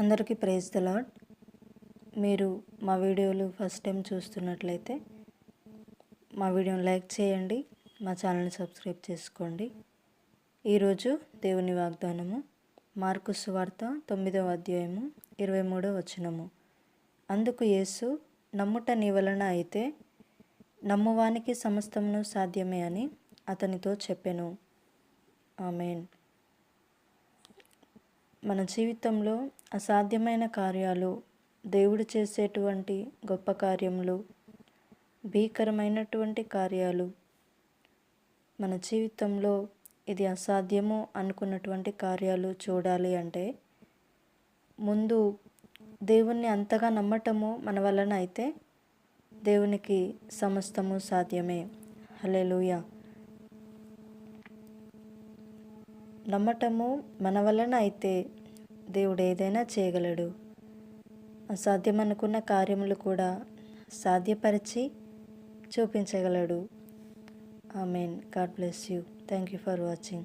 అందరికీ praise the lord. మీరు మా వీడియోలు ఫస్ట్ టైం చూస్తున్నట్లయితే మా వీడియోని లైక్ చేయండి మా ఛానల్ని సబ్స్క్రైబ్ చేసుకోండి. ఈరోజు దేవుని వాగ్దానము మార్కు సువార్త తొమ్మిదవ అధ్యాయము ఇరవై మూడవ వచనము. అందుకు యేసు నమ్ముట నీ వలన అయితే నమ్మువానికి సమస్తమును సాధ్యమే అని అతనితో చెప్పెను. ఆమెన్. మన జీవితంలో అసాధ్యమైన కార్యాలు దేవుడు చేసేటువంటి గొప్ప కార్యములు భీకరమైనటువంటి కార్యాలు మన జీవితంలో ఇది అసాధ్యము అనుకున్నటువంటి కార్యాలు చూడాలి అంటే ముందు దేవుణ్ణి అంతగా నమ్మటము మన వలన అయితే దేవునికి సమస్తము సాధ్యమే. హలెలుయా నమ్మటము మన వలన అయితే దేవుడు ఏదైనా చేయగలడు. అసాధ్యమనుకున్న కార్యములు కూడా సాధ్యపరిచి చూపించగలడు. Amen. God bless you. Thank you for watching.